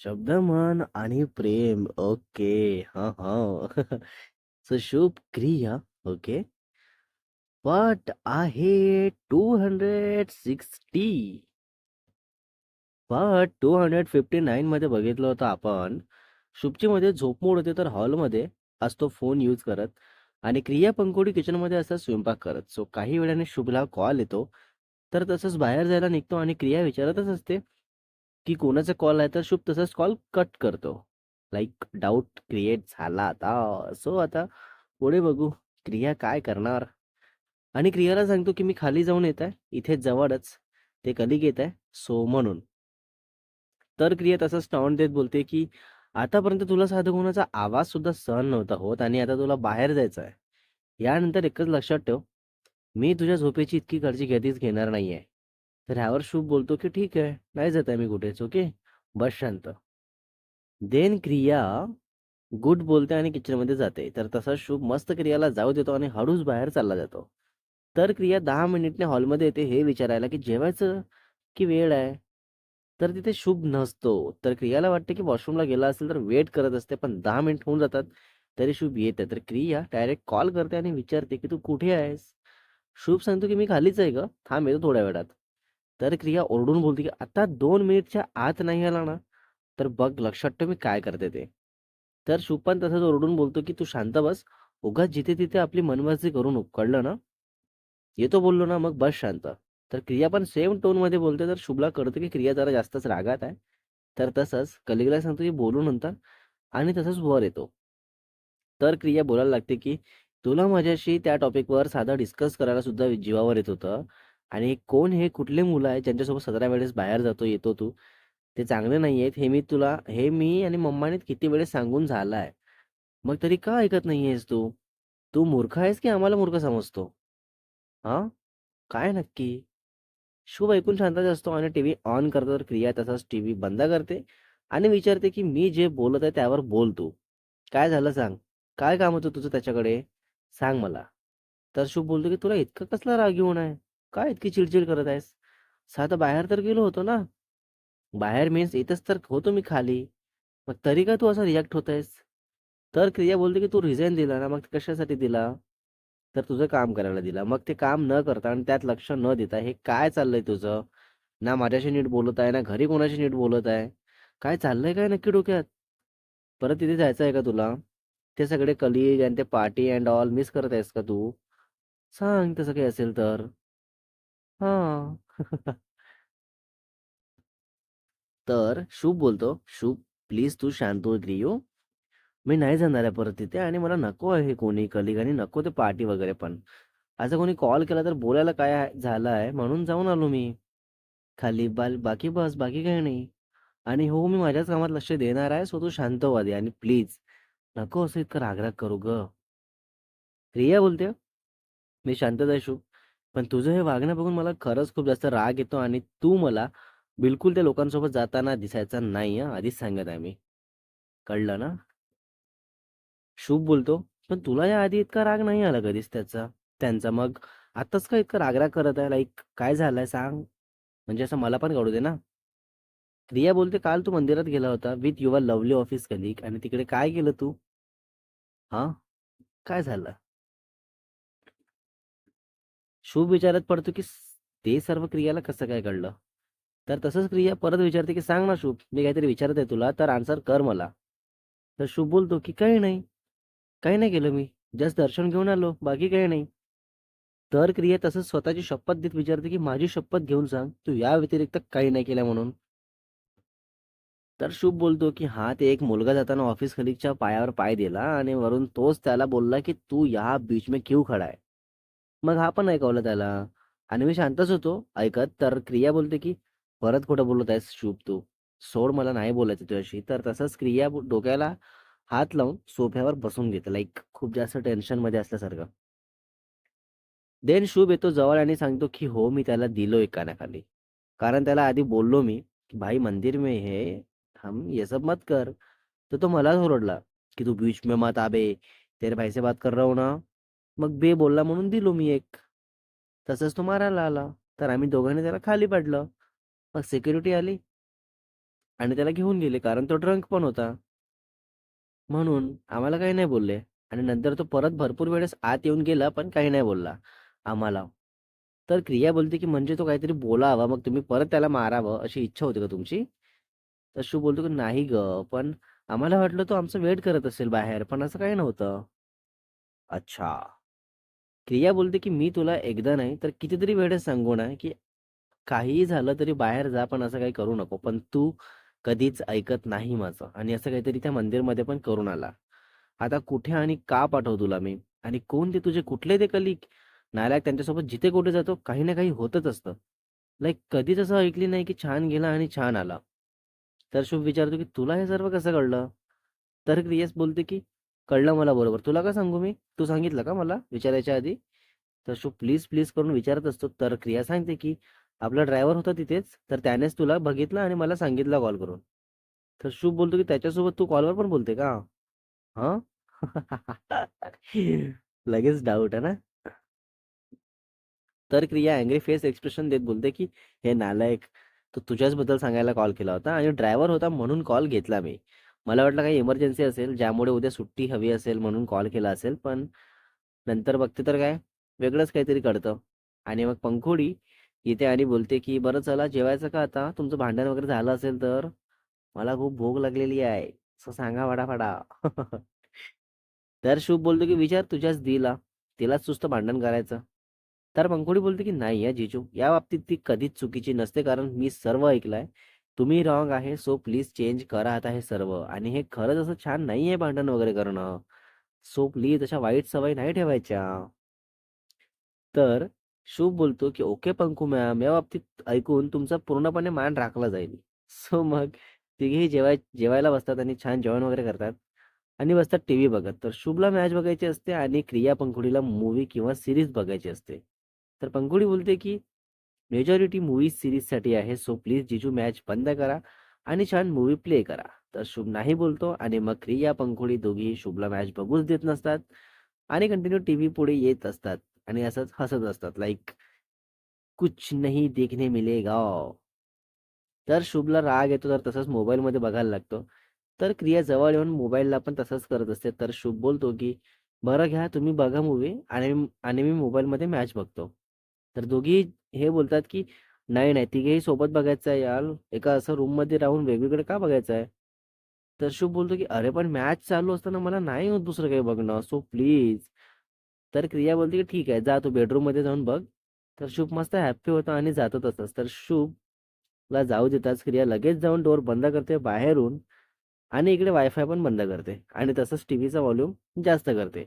शब्द मन आणि प्रेम. ओके. हां, हां. शुभ क्रिया. ओके. पाठ आहे two hundred sixty what two hundred fifty nine मध्ये बघितलं होतं आपण. शुभचीमध्ये झोप मोड होते तर हॉलमध्ये असतो फोन यूज करत आणि क्रिया पंकोडी किचनमध्ये असतात स्वयंपाक करत. सो काही वेळाने शुभला कॉल येतो. तर तसंच बाहेर जायला निघतो आणि क्रिया विचारतच असते, की कोणाचा कॉल आहे? तर शुभ तसाच कॉल कट करतो. लाईक डाऊट क्रिएट झाला आता. सो आता पुढे बघू क्रिया काय करणार? आणि क्रियाला सांगतो, की मी खाली जाऊन येत आहे. इथे जवळच ते कधी घेत आहे. सो म्हणून. तर क्रिया तसंच टाउन देत बोलते, की आतापर्यंत तुला साधं कोणाचा आवाज सुद्धा सहन नव्हता होत आणि आता तुला बाहेर जायचं आहे. यानंतर एकच लक्षात ठेव, मी तुझ्या झोपेची इतकी काळजी कधीच घेणार नाहीये. तर ह्यावर शुभ बोलतो, की ठीक आहे. नाही जात आहे मी कुठेच. ओके. बस शांत. देन क्रिया गुड बोलते आणि किचनमध्ये जाते. तर तसा शुभ मस्त क्रियाला जाऊ देतो आणि हळूच बाहेर चालला जातो. तर क्रिया दहा मिनिटने हॉलमध्ये येते हे विचारायला, की जेवायचं की वेळ आहे? तर तिथे शुभ नसतो. तर क्रियाला वाटते, की वॉशरूमला गेला असेल तर वेट करत असते. पण दहा मिनिट होऊन जातात तरी शुभ येत आहे. तर क्रिया डायरेक्ट कॉल करते आणि विचारते, की "तू कुठे आहेस?" शुभ सांगतो, की "मी खालीच आहे ग थांब येतो थोड्या वेळात." तर क्रिया ओरडून बोलते, की "आता दोन मिनिटच्या आत नाही आला ना, तर बघ लक्षात ठेव मी काय करते ते." तर शुभ पण तसंच ओरडून बोलतो, की "तू शांत बस. उगाच जिथे-तिथे आपली मनमर्जी करून कळलं ना? येतो बोललो ना, मग बस शांत." तर क्रिया पण सेम टोनमध्ये बोलते. तर शुभला कळतं, की क्रिया जरा जास्तच रागात आहे. तर तसंच कलिगला सांगतो, की बोलू नंतर आणि तसंच वर येतो. तर क्रिया बोलायला लागते, की "तुला माझ्याशी त्या टॉपिकवर साधा डिस्कस करायला सुद्धा जीवावर येत होतं आणि कोण हे कुठले मुलं आहेत ज्यांच्यासोबत 17 वेळेस बाहेर जातो, येतो तू? ते चांगले नाही आहेत. हे मी तुला हे मी आणि मम्माने किती वेळेस सांगून झालं आहे. मग तरी का ऐकत नाही आहेस तू? तू मूर्ख आहेस की आम्हाला मूर्ख समजतो? हां? काय नक्की?" शुभ ऐकून शांतच असतो आणि टीव्ही ऑन करतो. तर क्रिया तसाच टीव्ही बंद करते आणि विचारते, की "मी जे बोलत आहे त्यावर बोल तू. काय झालं सांग? काय काम होतं तुझं त्याच्याकडे? सांग मला." तर शुभ बोलतो, की "तुला इतका कसला राग येऊन आहे? काय इतकी चिडचिड करत आहेस? साधं बाहेर तर गेलो होतो ना." "बाहेर मीन्स इथंच तर होतो मी खाली. मग तरी का तू असा रिॲक्ट होत आहेस?" तर क्रिया बोलते, की "तू रिझाईन दिला ना, मग कशासाठी दिला?" "तर तुझं काम करायला दिला. मग ते काम न करता आणि त्यात लक्ष न देता हे काय चाललंय तुझं? ना माझ्याशी नीट बोलत आहे, ना घरी कोणाशी नीट बोलत आहे. काय चाललंय काय नक्की डोक्यात? परत तिथे जायचं आहे का तुला? ते सगळे कलीग आणि ते पार्टी अँड ऑल मिस करत आहेस का तू? सांग तसं काही असेल तर." हां. तर शुभ बोलतो, "शुभ प्लीज तू शांत हो क्रियो. मी नाही जाणार आहे परत तिथे आणि मला नको आहे कोणी कलीग आणि नको ते पार्टी वगैरे पण. असं कोणी कॉल केला तर बोलायला काय आहे झालं आहे म्हणून जाऊन आलो मी. खाली बाल बाकी बस बाकी काही नाही. आणि हो मी माझ्याच कामात लक्ष देणार आहे. सो तू शांत हो आधी आणि प्लीज नको असं इतकं राग-राग करू गं." रिया बोलते, "मी शांतच आहे शुभ. पण तुझं हे वागणं बघून मला खरंच खूप जास्त राग येतो आणि तू मला बिलकुल त्या लोकांसोबत जाताना दिसायचा नाही आधीच सांगत आहे मी. कळलं ना?" शुभ बोलतो, "पण तुला याआधी इतका राग नाही आला कधीच त्याचा त्यांचा. मग आत्ताच का इतका राग-राग करत आहे? लाइक काय झालंय सांग? म्हणजे असं मला पण कळू दे ना." रिया बोलते, "काल तू मंदिरात गेला होता with your lovely office colleague आणि तिकडे काय केलं तू? हां, काय झालं?" शुभ विचारात पडतो, की ते सर्व क्रियाला कसं काय कळलं? तर तसंच क्रिया परत विचारते, की "सांग ना शुभ, मी काहीतरी विचारत आहे तुला, तर आन्सर कर मला." तर शुभ बोलतो, की "काही नाही. काही नाही केलं मी. जस्ट दर्शन घेऊन आलो. बाकी काही नाही." तर क्रिया तसंच स्वतःची शपथ देत विचारते, की "माझी शपथ घेऊन सांग, तू या व्यतिरिक्त काही नाही केलं म्हणून." तर शुभ बोलतो, की हा ते एक मुलगा जाताना ऑफिस कलीगच्या पायावर पाय दिला आणि वरून तोच त्याला बोलला, की तू या बीच में क्यू खडा आहे मग हा पण ऐकवलं त्याला आणि मी शांतच होतो ऐकत. तर क्रिया बोलते, की "परत खोटं बोलत आहेस शुभ तू. सोड मला नाही बोलायचं तुझ्याशी." तर तसंच क्रिया डोक्याला हात लावून सोफ्यावर बसून घेते. लाईक खूप जास्त टेन्शनमध्ये असल्यासारखं. देन शुभ येतो जवळ आणि सांगतो, की "हो, मी त्याला दिलोय कानाखाली." कारण त्याला आधी बोललो मी, की "भाई मंदिर में है, हम ये सब मत कर." तर तो मलाच ओरडला, की "तू बीच में मत आबे तेरे भाई से बात कर रहा हो ना." मग बे बोलला म्हणून दिलो मी एक. तसंच तो मारायला आला. तर आम्ही दोघांनी त्याला खाली पाडलं. मग सिक्युरिटी आली. आणि त्याला घेऊन गेले कारण तो ड्रंक पण होता. म्हणून आम्हाला काही नाही बोलले आणि नंतर तो परत भरपूर वेळेस आत येऊन गेला पण काही नाही बोलला आम्हाला. तर क्रिया बोलते, की "म्हणजे तो काहीतरी बोलावा मग तुम्ही परत त्याला मारावं अशी इच्छा होती का तुमची?" तर शू बोलतो, की "नाही ग पण आम्हाला वाटलं तो आमचं वेट करत असेल बाहेर, पण असं काही नव्हतं." अच्छा. क्रिया बोलते, की "मी तुला एकदा नाही तर कितीतरी वेळेस सांगू ना, की काहीही झालं तरी बाहेर जा, पण असं काही करू नको. पण तू कधीच ऐकत नाही माझं आणि असं काहीतरी त्या मंदिरमध्ये पण करून आला. आता कुठे आणि का पाठव तुला मी? आणि कोण ते तुझे कुठले ते कलिक नालायक त्यांच्यासोबत जिथे कुठे जातो काही ना काही होतच असतं. लाईक कधीच असं ऐकली नाही, की छान गेला आणि छान आला." तर शुभ विचारतो, की "तुला हे सर्व कसं कळलं?" तर क्रियास बोलते, की "कळलं मला बरोबर. तुला का सांगू मी? तू सांगितलं का मला विचारायच्या आधी?" तर शुभ प्लीज, प्लीज करून विचारत असतो. तर क्रिया सांगते, की "आपला ड्रायव्हर होता तिथेच, तर त्यानेच तुला बघितलं आणि मला सांगितलं कॉल करून." तर शुभ बोलतो, की "त्याच्यासोबत तू कॉलवर पण बोलते का?" हा लगेच डाऊट आहे ना? तर क्रिया अँग्री फेस एक्सप्रेशन देत बोलते, की "हे नालायक, तो तुझ्याचबद्दल सांगायला कॉल केला होता आणि ड्रायव्हर होता म्हणून कॉल घेतला मी. मला वाटलं काही इमर्जन्सी असेल, ज्यामुळे उद्या सुट्टी हवी असेल म्हणून कॉल केला असेल, पण नंतर बघते तर काय, वेगळंच काहीतरी कळतं." आणि मग पंखोडी येते आणि बोलते, की "बरं चला जेवायचं का आता? तुमचं भांडण वगैरे झालं असेल तर? मला खूप भूक लागलेली आहे, असं सांगा वडाफडा तर शुभ बोलतो, की "विचार तुझ्याच दिला तिलाच सुस्त भांडण करायचं." तर पंखोडी बोलते, की "नाही या जीजू, या बाबतीत ती कधीच चुकीची नसते कारण मी सर्व ऐकलंय. तुम्ही रॉंग आहे, सो प्लीज चेंज करा आता हे सर्व आणि हे खरंच असं छान नाहीये भांडण वगैरे करणं. सो प्लीज अशा वाईट सवय नाही ठेवायच्या." तर शुभ बोलतो, की "ओके पंकू मॅम, या बाबतीत ऐकून तुमचा पूर्णपणे मान राखला जाईल." सो मग तिघेही जेवाय जेवायला बसतात आणि छान जेवण वगैरे करतात आणि बसतात टीव्ही बघत. तर शुभला मॅच बघायची असते आणि क्रिया पंखुडीला मूवी किंवा सिरीज बघायची असते. तर पंखुडी बोलते, की "मेजॉरिटी मूवी सिरीजसाठी आहे, सो प्लीज जिजू मॅच बंद करा आणि छान मूवी प्ले करा." तर शुभ नाही बोलतो आणि मग क्रिया, पंखुडी दोघी शुभला मॅच बघूच देत नसतात आणि कंटिन्यू टीव्ही पुढे येत असतात आणि असंच हसत असतात लाइक कुछ नहीं देखने मिलेगा. तर शुभला राग येतो तर तसंच मोबाईलमध्ये बघायला लागतो. तर क्रिया जवळ येऊन मोबाईलला पण तसंच करत असते. तर शुभ बोलतो, की "बरं घ्या तुम्ही बघा मूवी आणि आणि मी मोबाईलमध्ये मॅच बघतो." तर दोघी हे बोलतात, की "नाही, नाही तिघेही सोबत बघायचं आहे यार. एका असं रूममध्ये राहून वेगवेगळं का बघायचं आहे?" तर शुभ बोलतो, की "अरे पण मॅच चालू असताना मला नाही होत दुसरं काही बघणं, सो प्लीज." तर क्रिया बोलते, की "ठीक आहे, जा तू बेडरूममध्ये जाऊन बघ." तर शुभ मस्त हॅप्पी होता आणि जातो तसंच. तर शुभला जाऊ देताच क्रिया लगेच जाऊन डोअर बंद करते बाहेरून आणि इकडे वायफाय पण बंद करते आणि तसंच टीव्हीचा व्हॉल्यूम जास्त करते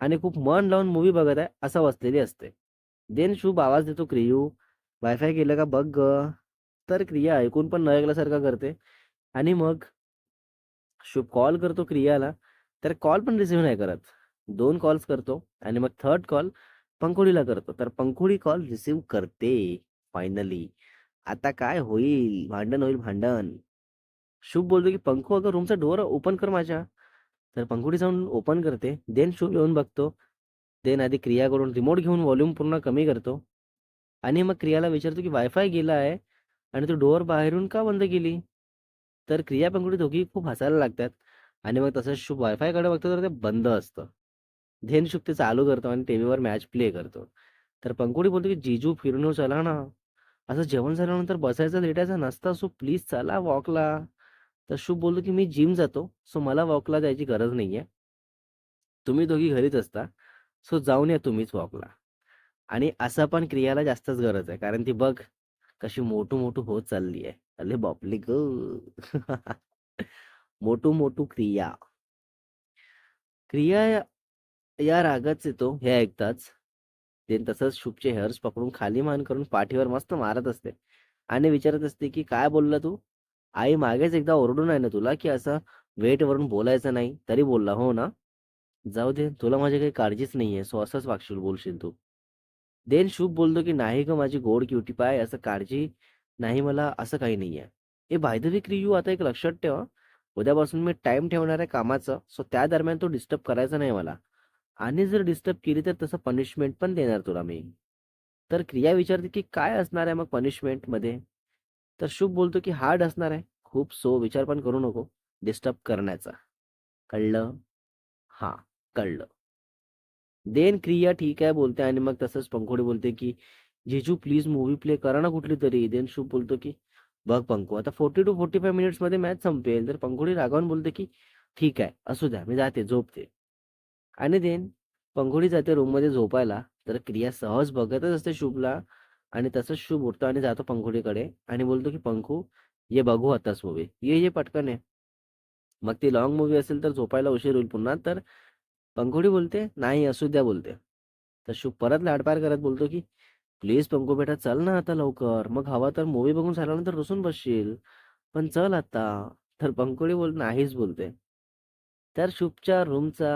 आणि खूप मन लावून मूवी बघत आहे असं बसलेली असते. देन शुभ आवाज देतो, "क्रियू, वायफाय केलं का बघ ग तर क्रिया ऐकून पण न ऐकल्यासारखं करते आणि मग शुभ कॉल करतो क्रियाला, तर कॉल पण रिसिव्ह नाही करत. दोन कॉल्स करतो आणि मग थर्ड कॉल पंखुडीला करतो. तर पंखुडी कॉल रिसीव्ह करते फायनली. आता काय होईल? भांडण होईल भांडण. शुभ बोलतो, की "पंखू अगं रूमचा डोअर ओपन कर माझ्या." तर पंखुडी जाऊन ओपन करते. देन शुभ येऊन बघतो. देन आधी क्रिया करून रिमोट घेऊन व्हॉल्यूम पूर्ण कमी करतो आणि मग क्रियाला विचारतो, की "वायफाय गेला आहे आणि तू डोअर बाहेरून का बंद केली?" तर क्रिया, पंखुडी दोघी खूप हसायला लागतात आणि मग तसंच शुभ वायफायकडे बघतो तर ते बंद असतं. धेन शुभ ते चालू करतो आणि टीव्हीवर मॅच प्ले करतो. तर पंकुडी बोलतो, की "जीजू फिरून चला ना. असं जेवण झाल्यानंतर बसायचं, लेटायचं नसतं. सो प्लीज चला वॉकला." तर शुभ बोलतो, की "मी जिम जातो, सो मला वॉकला जायची गरज नाही आहे तुम्ही दोघी घरीच असता, सो जाऊन या तुम्हीच वॉकला." आणि असं पण क्रियाला जास्तच गरज आहे. कारण ती बघ कशी मोठू-मोठू होत चालली आहे. अरे बापले ग मोठू-मोठू क्रिया. क्रिया या रागाच येतो हे ऐकताच. देन तसंच शुभचे हेअर्स पकडून खाली मान करून पाठीवर मस्त मारत असते आणि विचारत असते, की "काय बोलला तू? आई मागेच एकदा ओरडून आहे ना तुला, की असं वेटवरून बोलायचं नाही, तरी बोलला हो ना? जाऊ दे, तुला माझी काही काळजीच नाहीये, सो असंच वागशील बोलशील तू." देन शुभ बोलतो, की "नाही ग माझी गोड क्युटी पाय, असं काळजी नाही मला, असं काही नाहीये." ए बाय द वे क्रियू आता एक लक्षात ठेव उद्यापासून मी टाइम ठेवणार आहे कामाचं, सो त्या दरम्यान तो डिस्टर्ब करायचा नाही मला आणि जर डिस्टर्ब केली तर तसं पनिशमेंट पण देणार तुला मी. तर क्रिया विचारते, की "काय असणार आहे मग पनिशमेंटमध्ये?" तर शुभ बोलतो, की "हार्ड असणार आहे, खूप सो विचार पण करू नको डिस्टर्ब करण्याचा कळलं हां कळलं. देन क्रिया ठीक आहे बोलते आणि मग तसंच पंखोडी बोलते की जीजू प्लीज मूवी प्ले करा ना कुठली तरी. देन शुभ बोलतो की बघ पंकू आता फोर्टी टू फोर्टी फाय मिनिट्समध्ये मॅच संपेल. तर पंखोडी रागावून बोलते की ठीक आहे असू द्या मी जाते झोपते. आणि देन पंखोडी जाते रूममध्ये झोपायला तर क्रिया सहज बघतच असते शुभला आणि तसंच शुभ उठतो आणि जातो पंखोडीकडे आणि बोलतो की पंखू ये बघू आताच मूवी ये ये पटकन आहे मग ती लॉंग मूवी असेल तर झोपायला उशीर होईल पुन्हा तर पंकोडी बोलते नाही असू द्या बोलते. तर शुभ परत लाडपार करत बोलतो की प्लीज पंको बेटा चल ना आता लवकर. मग हवा तर मूवी बघून झाल्यानंतर रुसून बसशील. पण चल आता. तर पंकोडी बोल नाहीच बोलते. तर शुभच्या रूमचा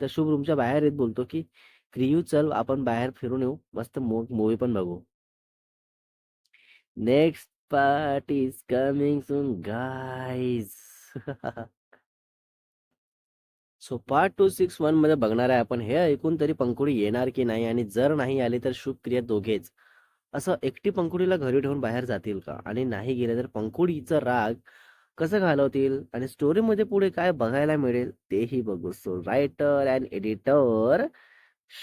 तर शुभ रूमच्या बाहेर येत बोलतो की क्रियू चल आपण बाहेर फिरून येऊ. मस्त मूवी पण बघू. Next part is coming soon guys so part two six वनमध्ये बघणार आहे आपण. हे ऐकून तरी पंकुडी येणार की नाही आणि जर नाही आले तर शुभ क्रिया दोघेच. असं एकटी पंकुडीला घरी ठेवून बाहेर जातील का? आणि नाही गेले तर पंकुडीचा राग कसं घालवतील? आणि स्टोरीमध्ये पुढे काय बघायला मिळेल तेही बघू. सो रायटर अँड एडिटर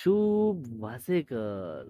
शुभ वासेकर.